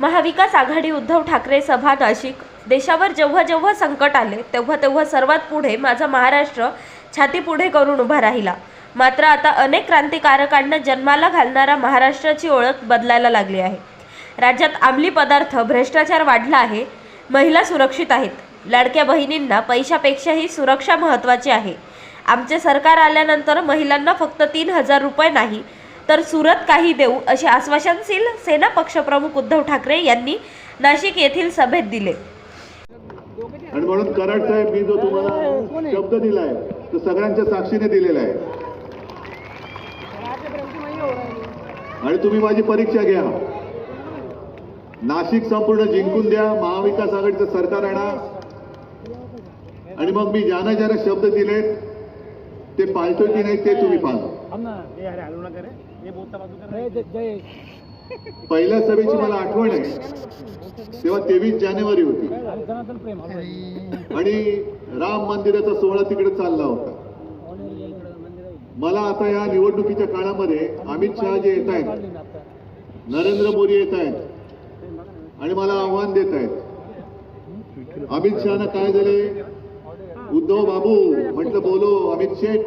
महाविकास आघाडी उद्धव ठाकरे सभा नाशिक. देशावर जेव्हा जेव्हा संकट आले तेव्हा तेव्हा सर्वात पुढे माझा महाराष्ट्र छाती पुढे करून उभा राहिला. मात्र आता अनेक क्रांतिकारकांना जन्माला घालणारा महाराष्ट्राची ओळख बदलायला लागली आहे. राज्यात अंमली पदार्थ भ्रष्टाचार वाढला आहे. महिला सुरक्षित आहेत. लाडक्या बहिणींना पैशापेक्षाही सुरक्षा महत्त्वाची आहे. आमचे सरकार आल्यानंतर महिलांना फक्त तीन हजार रुपये नाही तर सुरत काही देऊ असे आश्वासनशील सेना पक्षप्रमुख उद्धव ठाकरे यांनी नाशिक येथील सभेत दिले. आणि म्हणून कराड साहेब मी जो तुम्हाला शब्द दिलाय तो सगळ्यांच्या साक्षीने दिलेला आहे. आणि तुम्ही माझी परीक्षा घ्या. नाशिक संपूर्ण जिंकून द्या महाविकास आघाडीचं सरकार आणा. आणि मग मी ज्यांना ज्यांना शब्द दिलेत ते पाळतोय की नाही ते तुम्ही पाहा पहिल्या सभेची मला आठवण आहे. तेव्हा तेवीस जानेवारी होती. आणि राम मंदिराचा सोहळा तिकडे चालला होता. मला आता या निवडणुकीच्या काळामध्ये अमित शहा जे येत आहेत नरेंद्र मोदी येत आहेत आणि मला आव्हान देत आहेत. अमित शहाना काय झाले उद्धव बाबू म्हटलं बोलो अमित शेठ